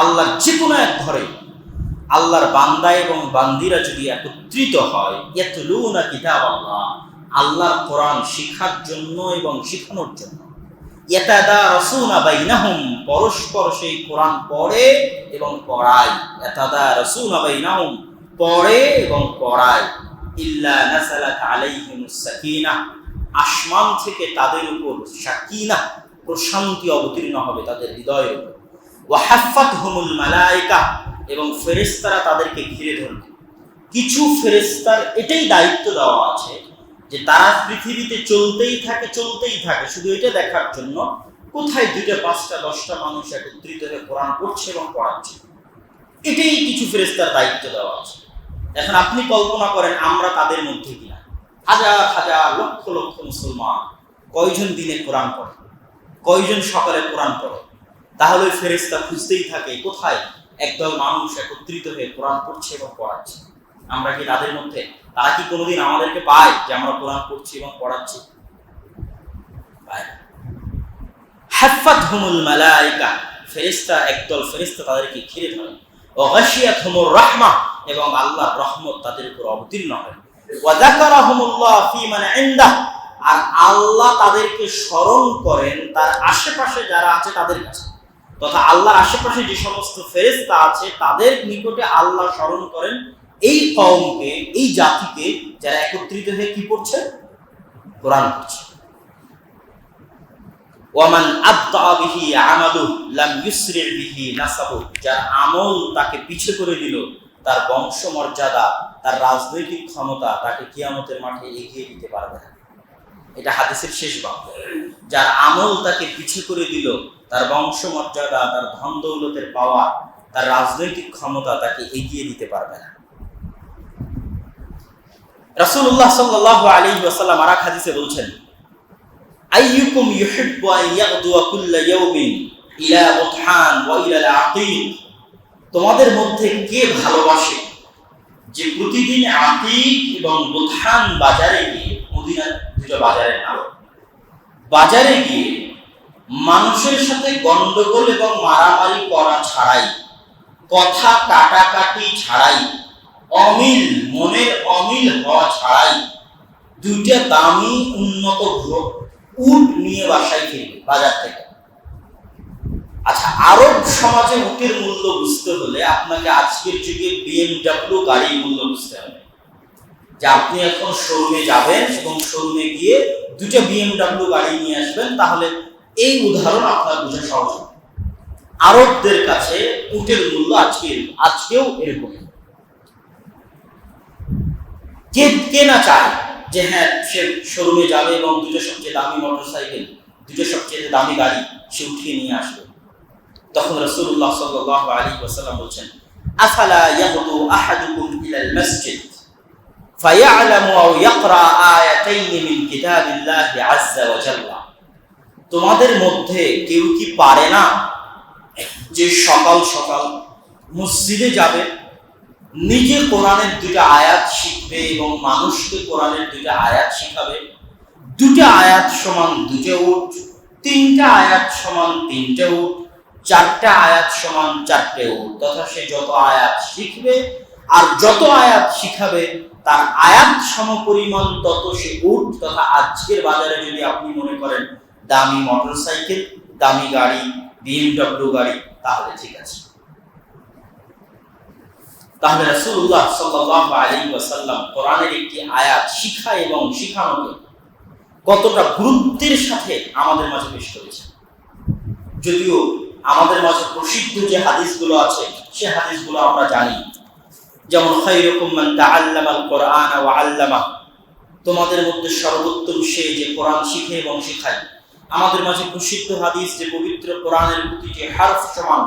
আল্লাহর যে কোনো এক ঘরে, আল্লাহর বান্দা এবং বান্দিরা যদি একত্রিত হয়, ইয়াতলুনা কিতাব আল্লাহ আল্লাহর কোরআন শিখার জন্য এবং শিখানোর জন্য। ইয়াতাদা রসুনা বাইনাহুম, পরস্পর সেই কোরআন পড়ে এবং পড়ায়। ইয়াতাদা রসুনা বাইনাহুম, পড়ে এবং পড়ায়। ইল্লা নাসালাত আলাইহিমুস সাকিনাহ আসমান থেকে তাদের উপর সাকিনা, প্রশান্তি অবতীর্ণ হবে তাদের হৃদয়ের উপর। ওয়াহাফাত হুমুল মালাইকা, এবং ফেরেস্তারা তাদেরকে ঘিরে ধরবে কিছু ফেরেস্তার এটাই দায়িত্ব দেওয়া আছে যে তারা পৃথিবীতে চলতেই থাকে চলতেই থাকে। শুধু এটা দেখার জন্য কোথায় দুইটা, পাঁচটা, দশটা মানুষ একত্রিত হয়ে কোরআন পড়ছে এবং পড়াচ্ছে। এটাই কিছু ফেরেস্তার দায়িত্ব দেওয়া আছে। এখন আপনি কল্পনা করেন আমরা তাদের মধ্যে কিনা। হাজার হাজার, লক্ষ লক্ষ মুসলমান কয়জন দিনে কোরআন পড়ে? কয়জন সকালে কোরআন পড়ে? তাহলে ফেরেস্তা খুঁজতেই থাকে, কোথায়? একদল মানুষ একত্রিত হয়ে কোরআন পড়ছে এবং পড়াচ্ছে। আমরা কি তাদের মধ্যে? তারা কি কোনোদিন আমাদেরকে পায় যে আমরা কোরআন পড়ছি এবং পড়াচ্ছি? হাফাত হুমুল মালাইকা একদল তাদেরকে ঘিরে ধরে। ও গাশিয়াত হুমুর রাহমা, এবং আল্লাহর রহমত তাদের উপর অবতীর্ণ হয়। ওয়া যাকারাহুমুল্লাহ ফি মান আর আল্লাহ তাদেরকে স্মরণ করেন তার আশেপাশে যারা আছে তাদের কাছে। তথা আল্লাহর আশেপাশে যে সমস্ত ফেরেস্তা আছে, তাদের নিকটে আল্লাহ স্মরণ করেন এই কওমকে, এই জাতিকে যারা একত্রিত হয়ে কি পড়ছে কোরআন পড়ছে। ওয়ামান বিহি আমালু লাম বিহি যার আমল তাকে পিছে করে দিল, তার বংশ মর্যাদা তার রাজনৈতিক ক্ষমতা তাকে কিয়ামতের মাঠে এগিয়ে দিতে পারবে না। এটা হাদিসের শেষ বাক্য। যার আমল তাকে পিছে করে দিল তার বংশ মর্যাদা তার ধন দৌলতের পাওয়া, তার রাজনৈতিক ক্ষমতা তাকে এগিয়ে দিতে পারবে না। হাদিসে বলছেন তোমাদের মধ্যে কে ভালোবাসে? যে প্রতিদিন আতিক এবং বুতহান বাজারে গিয়ে মদিনা দুটো বাজারের নাম, বাজারে গিয়ে মানুষের সাথে গন্ডগোল এবং মারামারি করা ছাড়াই, কথা কাটাকাটি ছাড়াই, অমিল, মনের অমিল হওয়া ছাড়াই দুইটা দামি, উন্নত উট নিয়ে বাসায় ফিরবে বাজার থেকে। আচ্ছা আরব সমাজে উটের মূল্য বুঝতে হলে আপনাকে আজকের যুগে বিএমডাব্লিউ গাড়ির মূল্য বুঝতে হবে। যে আপনি এখন শোরুমে যাবেন এবং শোরুমে গিয়ে দুটো বিএমডাব্লিউ গাড়ি নিয়ে আসবেন, তাহলে এই উদাহরণ আপনার বোঝা সহজ হবে। আরবদের কাছে উটের মূল্য আজকে আজকেও এরকম কে কে না চায় যে হ্যাঁ সে শোরুমে যাবে এবং দুটো সবচেয়ে দামি মোটর সাইকেল দুটো সবচেয়ে দামি গাড়ি সে উঠিয়ে নিয়ে আসবে তখন রাসূলুল্লাহ সাল্লাল্লাহু আলাইহি ওয়াসাল্লাম বলছেন আফালা ইয়াগদু আহাদুকুম ইলাল মসজিদ فيعلم أو يقرأ آيتين من كتاب الله عز وجل তোমাদের মধ্যে কেউ কি পারে না যে সকাল সকাল মসজিদে যাবে, নিজে কোরআনের দুটা আয়াত শিখবে এবং মানুষকে কোরআনের দুটা আয়াত শিখাবে? দুটা আয়াত সমান দুটো উঠ তিনটা আয়াত সমান তিনটে উঠ চারটা আয়াত সমান চারটে উঠ তথা সে যত আয়াত শিখবে আর যত আয়াত শিখাবে, তার আয়াত সমপরিমাণ তত সে উঠ তথা আজকের বাজারে যদি আপনি মনে করেন দামি মোটরসাইকেল দামি গাড়ি বিএমডব্লিউ গাড়ি, তাহলে ঠিক আছে। তাহলে রাসূলুল্লাহ সাল্লাল্লাহু আলাইহি ওয়াসাল্লাম কোরআনের একটি আয়াত শিখা এবং শিখানোকে কতটা গুরুত্বের সাথে আমাদের মাঝে পেশ করেছে। যদিও আমাদের মাঝে প্রসিদ্ধ যে হাদিসগুলো আছে, সে হাদিসগুলো আমরা জানি। যেমন, খায়রুকুম মান তাআল্লামাল কোরআন ওয়া আল্লামা তোমাদের মধ্যে সর্বোত্তম সে যে কোরআন শিখে এবং শেখায় আমাদের মাঝে প্রসিদ্ধ হাদিস যে পবিত্র কোরআনের প্রতিটি হারফ সমান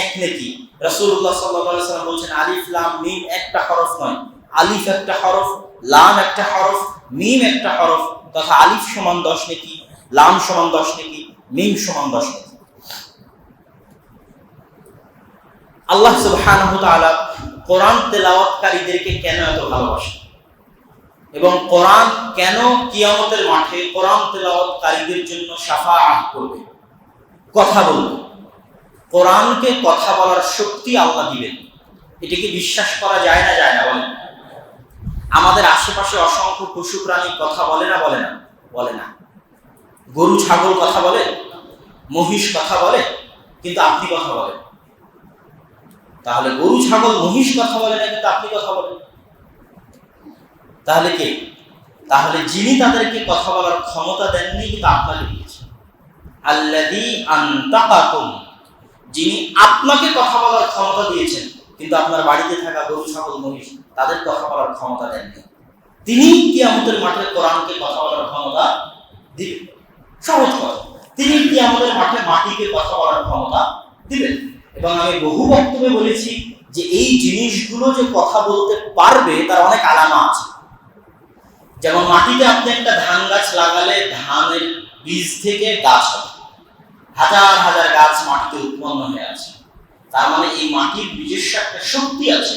এক নেকি। রাসূলুল্লাহ সাল্লাল্লাহু আলাইহি সাল্লাম বলেছেন, আলিফ, লাম, মিম একটা হরফ নয়। আলিফ একটা হরফ, লাম একটা হরফ, মিম একটা হরফ তথা আলিফ সমান দশ নেকি, লাম সমান দশ নেকি, মিম সমান দশ নেকি। আল্লাহ সুবহানাহু ওয়া তাআলা কোরআন তেলাওয়াতকারীদেরকে কেন এত ভালোবাসেন? এবং কোরআন কেন কিয়ামতের মাঠে কোরআন তেলাওয়াতকারীদের জন্য শাফাআত করবে? কথা বলবে কোরআনকে কথা বলার শক্তি আল্লাহ দিবেন। এটা কি বিশ্বাস করা যায় না যায় না বলেন? আমাদের আশেপাশে অসংখ্য পশু প্রাণী কথা বলে না বলে না? বলে না। গরু, ছাগল কথা বলে? মহিষ কথা বলে? কিন্তু আপনি কথা বলেন। তাহলে গরু, ছাগল, মহিষ কথা বলে না, কিন্তু আপনি কথা বলেন। তাহলে কে? তাহলে যিনি তাদেরকে কথা বলার ক্ষমতা দেননি, কিন্তু আপনাকে দিয়েছেন আল্লাদি আন্তাকাকুম। যিনি আপনাকে কথা বলার ক্ষমতা দিয়েছেন, কিন্তু আপনার বাড়িতে থাকা গরু, ছাগল, মহিষ, তাদের কথা বলার ক্ষমতা দেননি। তিনি কি আমাদের মাঠে কোরআনকে কথা বলার ক্ষমতা দিবেন। সহজ কথা। তিনি কি আমাদের মাঠে মাটিকে কথা বলার ক্ষমতা দিবেন। এবং আমি বহু বক্তব্যে বলেছি যে এই জিনিসগুলো যে কথা বলতে পারবে, তার অনেক আলামা আছে। যেমন মাটিতে আপনি একটা ধান গাছ লাগালে ধানের বীজ থেকে গাছ হবে। হাজার হাজার গাছ মাটিতে উৎপন্ন হয়ে আছে। তার মানে এই মাটির নিজস্ব একটা শক্তি আছে,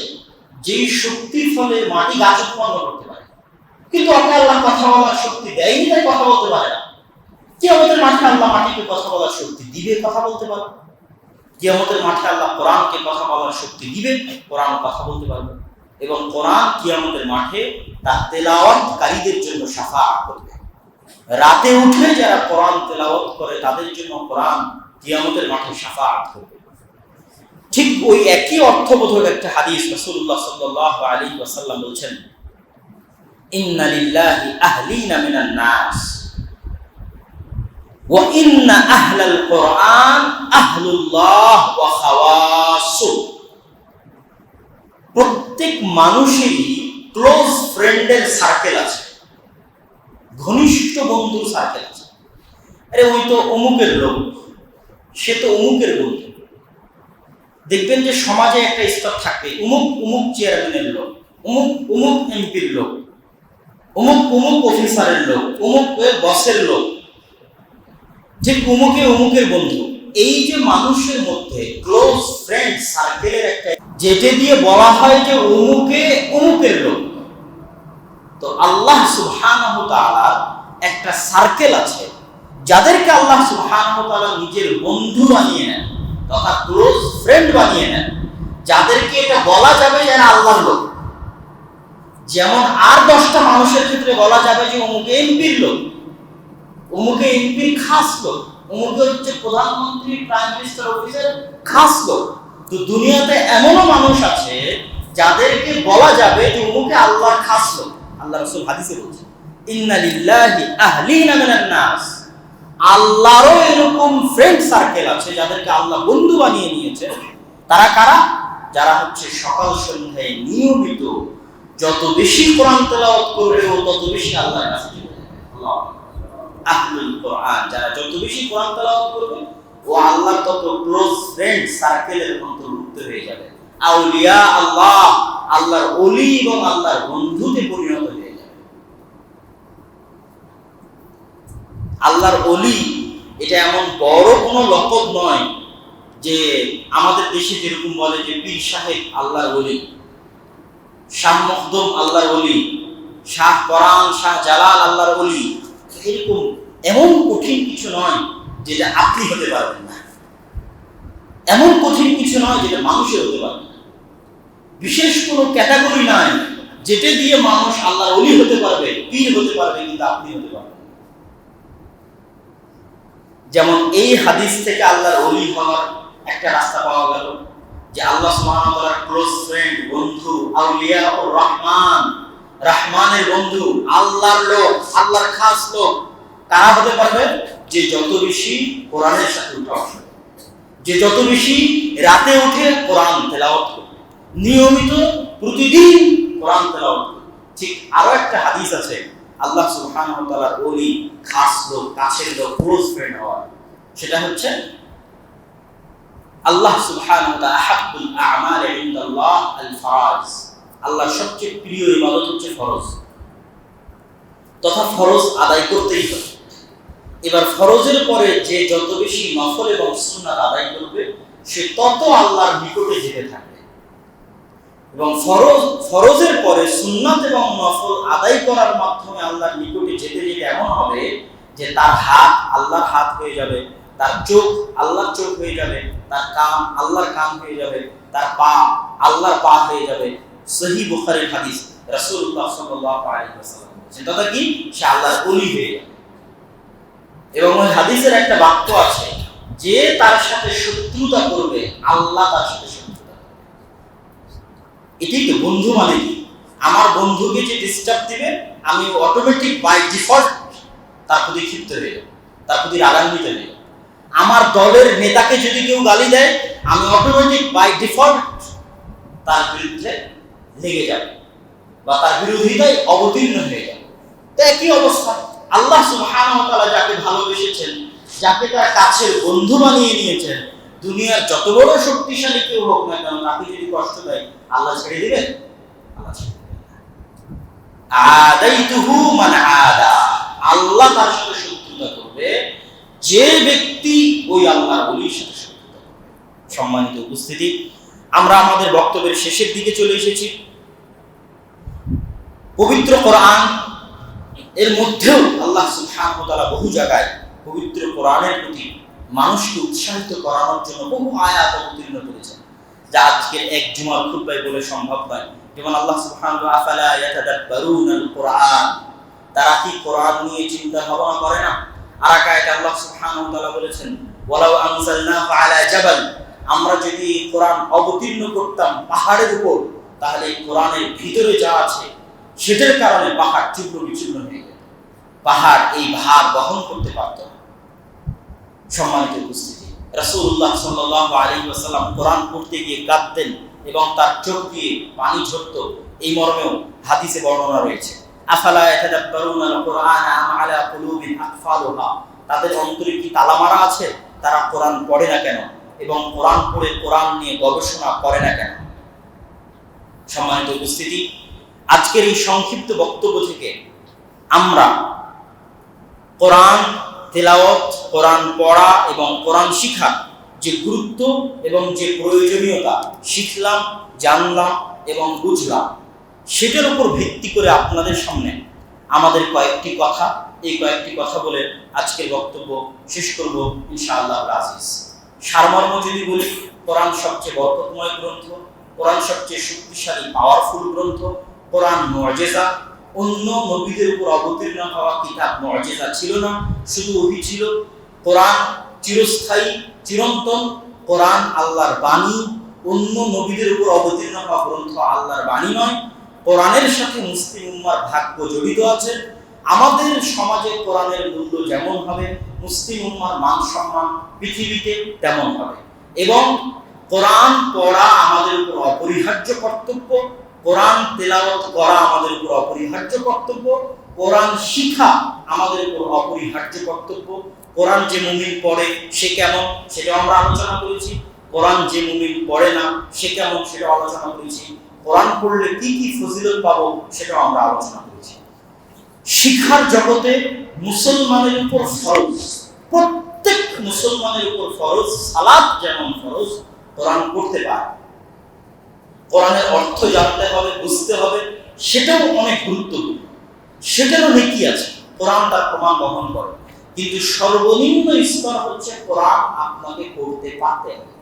যেই শক্তির ফলে মাটি গাছ উৎপন্ন করতে পারে। কিন্তু আপনি আল্লাহ কথা বলার শক্তি দেয়নি, তাই কথা বলতে পারে না। কি আমাদের মাঠে আল্লাহ মাটিকে কথা বলার শক্তি দিবে, কথা বলতে পারবে। কি আমাদের মাঠে আল্লাহ কোরআনকে কথা বলার শক্তি দিবে কোরআন কথা বলতে পারবে। এবং কোরআন কিয়ামতের মাঠে তার তেলাওয়াতকারীদের জন্য সাফা করবে। রাতে উঠে যারা কোরআন তেলাওয়াত করে, তাদের জন্য কোরআন কিয়ামতের মাঠে সাফাআত করবে। ঠিক ওই একই অর্থবোধক একটা হাদিস রাসূলুল্লাহ সাল্লাল্লাহু আলাইহি ওয়াসাল্লাম বলছেন, ইন্না লিল্লাহি আহলিনা মিনান নাস, ওয়া ইন্না আহলাল কোরআন আহলুল্লাহ ওয়া খাওয়াসু প্রত্যেক মানুষেরই ক্লোজ ফ্রেন্ডের সার্কেল আছে। ঘনিষ্ঠ বন্ধুর সার্কেল আছে। আরে ওই তো অমুকের লোক, সে তো অমুকের বন্ধু। দেখবেন যে সমাজে একটা স্তর থাকবে, অমুক অমুক চেয়ারম্যানের লোক, অমুক অমুক এমপির লোক, অমুক অমুক অফিসারের লোক, অমুক বসের লোক, যে অমুকে অমুকের বন্ধু। এই যে মানুষের মধ্যে ক্লোজ ফ্রেন্ড সার্কেলের একটা যেটা দিয়ে বলা হয় যে অমুকে অমুকের লোক। তো আল্লাহ সুবহানাহু তাআলা একটা সার্কেল আছে, যাদেরকে আল্লাহ সুবহানাহু তাআলা নিজের বন্ধু বানিয়ে নেন তথা ক্লোজ ফ্রেন্ড বানিয়ে নেন, যাদেরকে এটা বলা যাবে যে আল্লাহর লোক। যেমন আর দশটা মানুষের ক্ষেত্রে বলা যাবে যে অমুকে এমপির লোক অমুকে এমপির খাস লোক। অমুকে হচ্ছে প্রধানমন্ত্রী প্রাইম মিনিস্টার অফিসের খাস লোক। তো দুনিয়াতে এমনও মানুষ আছে যাদেরকে বলা যাবে যে অমুকে আল্লাহর খাস লোক। আল্লাহ রাসূল হাদিসে বলছে, ইন্না লিল্লাহি আহলিনা মিনান নাস। আল্লাহরও এরকম ফ্রেন্ড সার্কেল আছে যাদেরকে আল্লাহ বন্ধু বানিয়ে নিয়েছে। তারা কারা? যারা হচ্ছে সকাল সন্ধ্যায় নিয়মিত যত বেশি কোরআন তেলাওয়াত করবে ও তত বেশি আল্লাহর কাছে চলে আল্লাহ আহলুল কোরআন। যারা যত বেশি কোরআন তেলাওয়াত করবে, ও আল্লাহ তত ক্লোজ ফ্রেন্ড সার্কেলের অন্তর্ভুক্ত হয়ে যাবে। আউলিয়া আল্লাহ আল্লাহর অলি এবং আল্লাহর বন্ধুতে পরিণত হয়ে যাবে। আল্লাহর অলি এটা এমন বড় কোনো লকব নয় যে আমাদের দেশে যেরকম বলে যে পীর সাহেব আল্লাহর অলি শাহ মখদুম আল্লাহর অলি শাহ পরান শাহ জালাল আল্লাহর অলি এরকম এমন কঠিন কিছু নয় যেটা আপনি হতে পারবেন না। এমন কঠিন কিছু নয় যেটা মানুষের হতে পারবে না। বিশেষ কোনো ক্যাটাগরি নাই যেটা দিয়ে মানুষ আল্লাহর অলি হতে পারবে, পীর হতে পারবে, কিন্তু আপনি হতে পারবেন যেমন এই হাদিস থেকে আল্লাহর অলি হওয়ার একটা রাস্তা পাওয়া গেল যে আল্লাহ সুবহানাহু ওয়া ক্লোজ ফ্রেন্ড বন্ধু, আউলিয়া ও রহমান রহমানের বন্ধু, আল্লাহর লোক, আল্লাহর খাস লোক। কারা হতে পারবে? যে যত বেশি কোরআনের সাথে উঠা বসে যে যত বেশি রাতে উঠে কোরআন তেলাওয়াত করবে। নিয়মিত প্রতিদিন কোরআন তেলাওয়াত করবে। ঠিক আরও একটা হাদিস আছে, আল্লাহ সুবহানাহু ওয়া তাআলার ওলি, খাস লোক, কাছের লোক ক্লোজ ফ্রেন্ড হওয়া সেটা হচ্ছে, আল্লাহ সুবহানাহু ওয়া তাআলা হাব্বুল আ'মাল ইনদাল্লাহ আল ফারাজ আল্লাহর সবচেয়ে প্রিয় ইবাদত হচ্ছে ফরজ। তথা ফরজ আদায় করতেই হবে। এবার ফরজের পরে যে যত বেশি নফল এবং সুন্নাত আদায় করবে, সে তত আল্লাহর নিকটে যেতে থাকবে। এবং ফরজ, ফরজের পরে সুন্নাত এবং নফল আদায় করার মাধ্যমে আল্লাহর নিকটে যেতে যেতে এমন হবে যে তার হাত আল্লাহর হাত হয়ে যাবে, তার চোখ আল্লাহর চোখ হয়ে যাবে, তার কান আল্লাহর কান হয়ে যাবে, তার পা আল্লাহর পা হয়ে যাবে সহি বুখারীর হাদিস রাসূলুল্লাহ সাল্লাল্লাহু আলাইহি ওয়াসাল্লাম কি সে আল্লাহর ওলি হয়ে এবং ওই হাদিসের একটা বাক্য আছে, যে তার সাথে শত্রুতা করবে, আল্লাহ তার সাথে শত্রুতা এটাই তো বন্ধু মানে কি? আমার বন্ধুকে যে ডিস্টার্ব দিবে, আমি অটোমেটিক বাই ডিফল্ট তার প্রতি ক্ষিপ্ত হয়ে তার প্রতি রাগান্বিত হয়ে আমার দলের নেতাকে যদি কেউ গালি দেয়, আমি অটোমেটিক বাই ডিফল্ট তার বিরুদ্ধে লেগে যাব বা তার বিরোধিতায় অবতীর্ণ হয়ে যাব। তো একই অবস্থা। আল্লাহ তাআলা যাকে ভালোবেসেছেন, যাকে তার কাছের বন্ধু বানিয়ে নিয়েছেন, দুনিয়ার যত বড় শক্তিশালী কেউ হোক না কেন, তাকে যদি কষ্ট দেয়, আল্লাহ ছেড়ে দিবেন? আদাইতুহু মান আদা। আল্লাহ তার সাথে শত্রুতা করবে। যে ব্যক্তি ওই আল্লাহর ওলির সাথে শত্রুতা সম্মানিত উপস্থিতি আমরা আমাদের বক্তব্যের শেষের দিকে চলে এসেছি। পবিত্র কোরআন, এর মধ্যেও আল্লাহ সুবহানাহু বহু জায়গায় পবিত্র কোরআনের প্রতি মানুষকে উৎসাহিত করানোর জন্য বহু আয়াত অবতীর্ণ করেছেন। যা আজকের এক জুমার খুতবায় বলে সম্ভব নয়। যেমন আল্লাহ কোরআন তারা কি কোরআন নিয়ে চিন্তা ভাবনা করে না? আর আল্লাহ সুবহানাহু বলেছেন আমরা যদি কোরআন অবতীর্ণ করতাম পাহাড়ের উপর, তাহলে কোরআনের ভিতরে যা আছে, সেটার কারণে পাহাড় চূর্ণ বিচূর্ণ হয়ে যেত পাহাড় এই ভার বহন করতে পারত না। সম্মানিত উপস্থিতি, রাসূলুল্লাহ সাল্লাল্লাহু আলাইহি ওয়াসাল্লাম কোরআন পড়তে গিয়ে কাঁদতেন এবং তার চোখ দিয়ে পানি ঝরতো। এই মর্মেও হাদিসে বর্ণনা রয়েছে, আফালা ইয়াতাদাব্বারুনা কোরআন আম কুলুবিন আকফালুহা? তাদের অন্তরে কি তালা মারা আছে? তারা কোরআন পড়ে না কেন? এবং কোরআন পড়ে কোরআন নিয়ে গবেষণা করে না কেন? সম্মানিত উপস্থিতি, আজকের এই সংক্ষিপ্ত বক্তব্য থেকে আমরা কোরআন তেলাওয়াত, কোরআন পড়া এবং কোরআন শিখা যে গুরুত্ব এবং যে প্রয়োজনীয়তা শিখলাম, জানলাম এবং বুঝলাম, সেটার উপর ভিত্তি করে আপনাদের সামনে আমাদের কয়েকটি কথা, এই কয়েকটি কথা বলে আজকের বক্তব্য শেষ করব, ইনশাআল্লাহ আজিজ সারমর্ম যদি বলি, কোরআন সবচেয়ে বরকতময় গ্রন্থ, কোরআন সবচেয়ে শক্তিশালী পাওয়ারফুল গ্রন্থ, কোরআন মর্যাদা অন্য নবীদের উপর অবতীর্ণ হওয়া কিতাব মর্যাদা ছিল না, শুধু ওহি ছিল। কোরআন চিরস্থায়ী, চিরন্তন, কোরআন আল্লাহর বাণী। অন্য নবীদের উপর অবতীর্ণ হওয়া গ্রন্থ আল্লাহর বাণী নয়। কোরআনের সাথে মুসলিম উম্মার ভাগ্য জড়িত আছে। আমাদের সমাজে কোরআনের মূল্য যেমন হবে, মুসলিম উম্মার মান সম্মান পৃথিবীতে তেমন হবে। এবং কোরআন পড়া আমাদের উপর অপরিহার্য কর্তব্য, কোরআন তেলাওয়াত করা আমাদের উপর অপরিহার্য কর্তব্য, কোরআন শিখা আমাদের উপর অপরিহার্য কর্তব্য। কোরআন যে মুমিন পড়ে সে কেমন সেটাও আমরা আলোচনা করেছি। কোরআন যে মুমিন পড়ে না সে কেমন সেটা আলোচনা করেছি। কোরআন পড়লে কি কি ফজিলত পাবো সেটাও আমরা আলোচনা করেছি। শিক্ষার জগতে মুসলমানের উপর ফরজ, প্রত্যেক মুসলমানের উপর ফরজ সালাদ যেমন ফরজ, কোরআন পড়তে পারে। কোরআনের অর্থ জানতে হবে, বুঝতে হবে, সেটাও অনেক গুরুত্বপূর্ণ। সেটারও নেকি আছে, কোরআন তার প্রমাণ বহন করে। কিন্তু সর্বনিম্ন স্তর হচ্ছে কোরআন আপনাকে পড়তে পারতে হবে।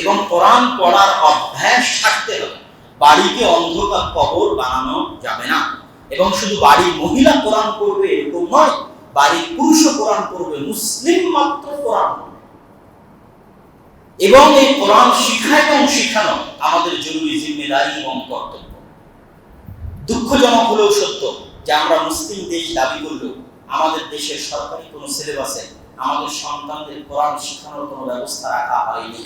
এবং কোরআন পড়ার অভ্যাস থাকতে হবে। বাড়িকে অন্ধকার কবর বানানো যাবে না। এবং শুধু বাড়ির মহিলা কোরআন করবে এরকম নয়, বাড়ির পুরুষও কোরআন পড়বে, মুসলিম মাত্র কোরআন এবং এই কোরআন শিক্ষা এবং শিখানো আমাদের জরুরি জিম্মেদারি এবং কর্তব্য। দুঃখজনক হলেও সত্য যে আমরা মুসলিম দেশ দাবি করলেও আমাদের দেশের সরকারি কোনো সিলেবাসে আমাদের সন্তানদের কোরআন শিখানোর কোনো ব্যবস্থা রাখা হয়নি।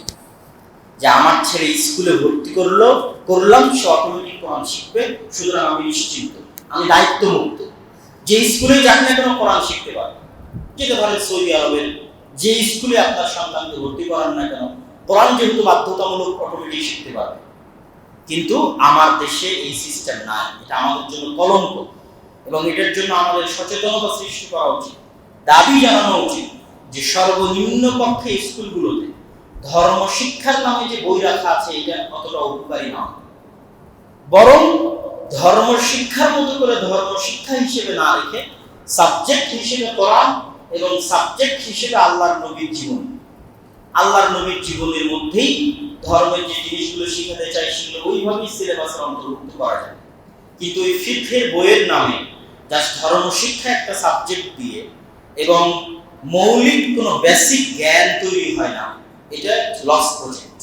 যে আমার ছেলে স্কুলে ভর্তি করল, করলাম, সে অটোমেটিক কোরআন শিখবে, সুতরাং আমি নিশ্চিন্ত। আমি দায়িত্বমুক্ত। যে স্কুলে যাক না কেন কোরআন শিখতে পারবে যেতে পারে সৌদি আরবের, যে স্কুলে আপনার সন্তানকে ভর্তি করান না কেন, কোরআন যেহেতু বাধ্যতামূলক অটোমেটিক শিখতে পারবে। কিন্তু আমার দেশে এই সিস্টেম নাই, এটা আমাদের জন্য কলঙ্ক। এবং এটার জন্য আমাদের সচেতনতা সৃষ্টি করা উচিত, দাবি জানানো উচিত যে সর্বনিম্ন পক্ষে স্কুলগুলোতে ধর্ম শিক্ষার নামে যে বই রাখা আছে, এটা অতটা উপকারী নয়। বরং ধর্ম শিক্ষার মতো করে ধর্ম শিক্ষা হিসেবে না রেখে সাবজেক্ট হিসেবে কোরআন এবং সাবজেক্ট হিসেবে আল্লাহর নবীর জীবন। আল্লাহর নবীর জীবনের মধ্যেই ধর্মের যে জিনিসগুলো শিখাতে চাই সেগুলো ওইভাবেই সিলেবাসের অন্তর্ভুক্ত করা যায়। কিন্তু ওই ফিফের বইয়ের নামে জাস্ট ধর্ম শিক্ষা একটা সাবজেক্ট দিয়ে এবং মৌলিক কোনো বেসিক জ্ঞান তৈরি হয় না, এটা লস প্রজেক্ট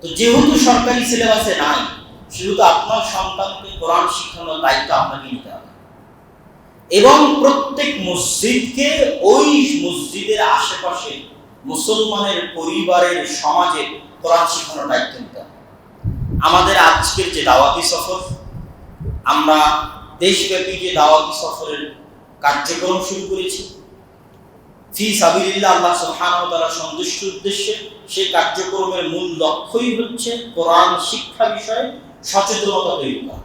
তো যেহেতু সরকারি সিলেবাসে নাই সেহেতু আপনার সন্তানকে কোরআন শিখানোর দায়িত্ব আপনাকে নিতে হবে। এবং প্রত্যেক মসজিদকে ওই মসজিদের আশেপাশে মুসলমানের পরিবারের সমাজে কোরআন শিখানোর দায়িত্ব নিতে হবে। আমাদের আজকের যে দাওয়াতি সফর, আমরা দেশব্যাপী যে দাওয়াতি সফরের কার্যক্রম শুরু করেছি। ফি সাবিল্লা আল্লাহ তাআলা সন্তুষ্ট উদ্দেশ্যে সেই কার্যক্রমের মূল লক্ষ্যই হচ্ছে কোরআন শিক্ষা বিষয়ে সচেতনতা তৈরি করা।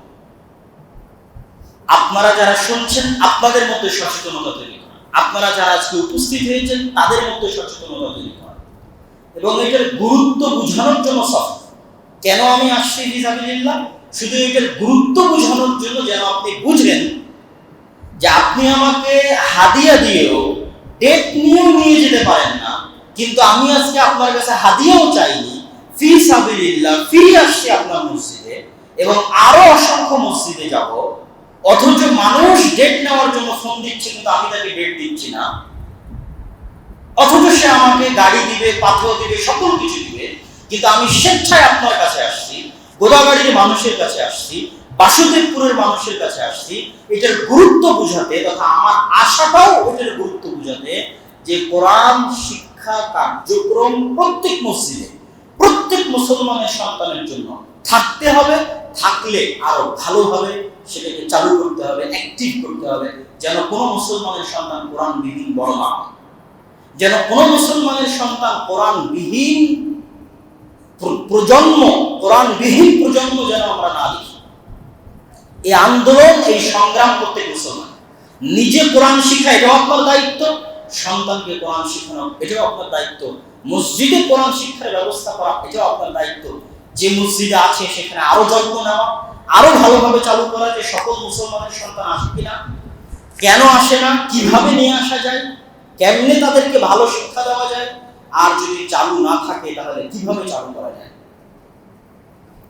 আপনারা যারা শুনছেন, আপনাদের মধ্যে সচেতনতা তৈরি করা। আপনারা যারা আজকে উপস্থিত হয়েছেন, তাদের মধ্যে সচেতনতা তৈরি করা। এবং এটার গুরুত্ব বোঝানোর জন্য সফর কেন আমি আসছি ফিজাবিল্লাহ শুধু এটার গুরুত্ব বোঝানোর জন্য যেন আপনি বুঝলেন যে আপনি আমাকে হাদিয়া দিয়েও ডেট নিয়েও নিয়ে যেতে পারেন না, কিন্তু আমি আজকে আপনার কাছে হাদিয়াও চাইনি এবং আরও অসংখ্য মসজিদে যাব। অথচ মানুষ ডেট নেওয়ার জন্য ফোন দিচ্ছে, কিন্তু আমি তাকে ডেট দিচ্ছি না। অথচ সে আমাকে গাড়ি দিবে, পাথর দিবে, সকল কিছু দিবে, কিন্তু আমি স্বেচ্ছায় আপনার কাছে আসছি মানুষের কাছে আসছি, বাসুদেবপুরের মানুষের কাছে আসছি, এটার গুরুত্ব বুঝাতে তথা আমার আশাটাও ওটার গুরুত্ব বুঝাতে যে কোরআন শিক্ষা কার্যক্রম প্রত্যেক মসজিদে প্রত্যেক মুসলমানের সন্তানের জন্য থাকতে হবে, থাকলে আরও ভালোভাবে সেটাকে চালু করতে হবে অ্যাক্টিভ করতে হবে, যেন কোনো মুসলমানের সন্তান কোরআন বিহীন বড় না যেন কোনো মুসলমানের সন্তান কোরআন বিহীন প্রজন্ম কোরআন বিহীন প্রজন্ম যেন আমরা না দেখি। এই আন্দোলন, এই সংগ্রাম করতে মুসলমান। নিজে কোরআন শিক্ষা এটাও আপনার দায়িত্ব, সন্তানকে কোরআন শিখানো এটাও আপনার দায়িত্ব। মসজিদে কোরআন শিক্ষার ব্যবস্থা করা, এটাও আপনার দায়িত্ব। যে মসজিদে আছে, সেখানে আরও যত্ন নেওয়া, আরও ভালোভাবে চালু করা যে সকল মুসলমানের সন্তান আসে কিনা, কেন আসে না, কীভাবে নিয়ে আসা যায়, কেমনে তাদেরকে ভালো শিক্ষা দেওয়া যায়, আর যদি চালু না থাকে, তাহলে কীভাবে চালু করা যায়?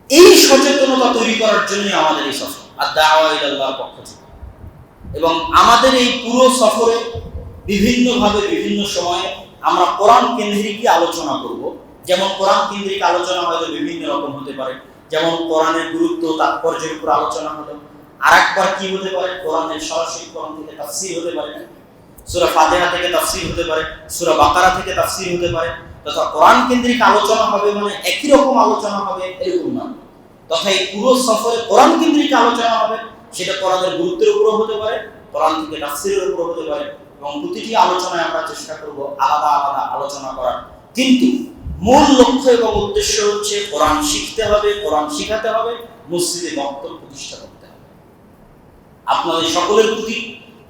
এই সচেতনতা তৈরি করার জন্য আমাদের এই সফর, আর দাওয়ার পক্ষ থেকে। এবং আমাদের এই পুরো সফরে বিভিন্নভাবে, বিভিন্ন সময়ে আমরা কোরআন কেন্দ্রিকই আলোচনা করব। যেমন কোরআন কেন্দ্রিক আলোচনা হয়তো বিভিন্ন রকম হতে পারে। যেমন কোরআনের গুরুত্ব, তাৎপর্যের উপর আলোচনা হলো। আর একবার কি হতে পারে? কোরআনের সরাসরি কোরআন থেকে তাফসির হতে পারে সুরা ফাতিহা থেকে তাফসির হতে পারে। সুরা বাকারা থেকে তাফসির হতে পারে। তথা কোরআন কেন্দ্রিক আলোচনা হবে মানে একই রকম আলোচনা হবে, এরকম না। তথা এই পুরো সফরে কোরআন কেন্দ্রিক আলোচনা হবে। সেটা কোরআনের গুরুত্বের উপর হতে পারে, কোরআন থেকে তাফসিরের উপর হতে পারে। এবং প্রতিটি আলোচনায় আমরা চেষ্টা করব আলাদা আলাদা আলোচনা করার। কিন্তু মূল লক্ষ্য এবং উদ্দেশ্য হচ্ছে কোরআন শিখতে হবে, কোরআন শিখাতে হবে, মসজিদে বক্তব্য প্রতিষ্ঠা করতে হবে। আপনাদের সকলের প্রতি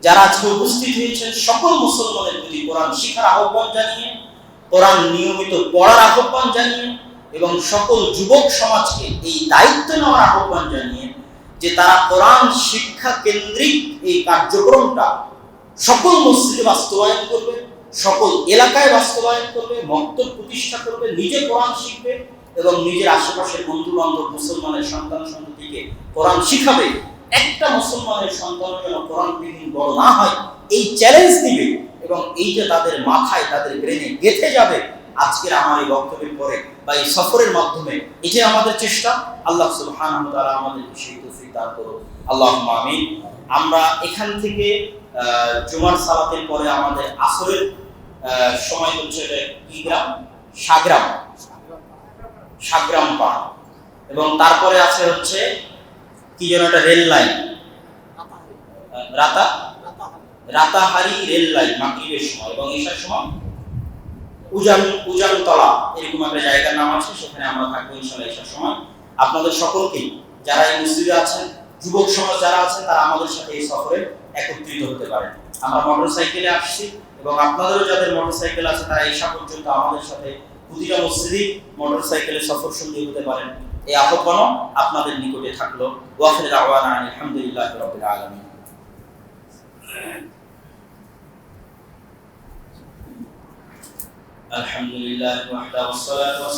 যারা আজকে উপস্থিত হয়েছেন, সকল মুসলমানের প্রতি কোরআন শিখার আহ্বান জানিয়ে, কোরআন নিয়মিত পড়ার আহ্বান জানিয়ে এবং সকল যুবক সমাজকে এই দায়িত্ব নেওয়ার আহ্বান জানিয়ে যে তারা কোরআন শিক্ষা কেন্দ্রিক এই কার্যক্রমটা সকল মসজিদে বাস্তবায়ন করবে, সকল এলাকায় বাস্তবায়ন করবে, মক্তব প্রতিষ্ঠা করবে, নিজে কোরআন শিখবে এবং নিজের আশেপাশের বন্ধু বান্ধব মুসলমানের সন্তান সন্ততিকে কোরআন শিখাবে। একটা মুসলমানের সন্তান যেন কোরআন বিহীন বড় না হয়, এই চ্যালেঞ্জ দিবে এবং এই যে তাদের মাথায়, তাদের ব্রেনে গেঁথে যাবে, আজকের আমার এই বক্তব্যের পরে বা এই সফরের মাধ্যমে, এটাই আমাদের চেষ্টা। আল্লাহ ওয়া তাআলা আমাদের সেই তৌফিক দান করুন আমরা এখান থেকে জুমার সালাতের পরে আমাদের আসরের সময় হচ্ছে কি গ্রাম? সাগ্রাম। সাগ্রাম পাড়া এবং তারপরে আছে হচ্ছে কি যেন একটা রেল লাইন? রাতা রাতাহারি রেল লাইন, মাগরিবের সময়। এবং এসার সময় উজান উজানতলা, এরকম একটা জায়গার নাম আছে, সেখানে আমরা থাকব ইনশাল্লাহ এসার সময়। আপনাদের সকলকেই, যারা এই মসজিদে আছেন, যুবক সমাজ যারা আছেন তারা আমাদের সাথে এই সফরে একত্রিত হতে পারেন। আমরা মোটরসাইকেলে আসছি এবং আপনাদেরও যাদের মোটরসাইকেল আছে, তারা ঈশা পর্যন্ত আমাদের সাথে প্রতিটা মসজিদই মোটরসাইকেলে সফর সঙ্গী হতে পারেন। এই আহ্বানও আপনাদের নিকটে থাকল। ওয়াফের আওয়ান আলহামদুলিল্লাহ রবিল আলমী الحمد لله وحده والصلاة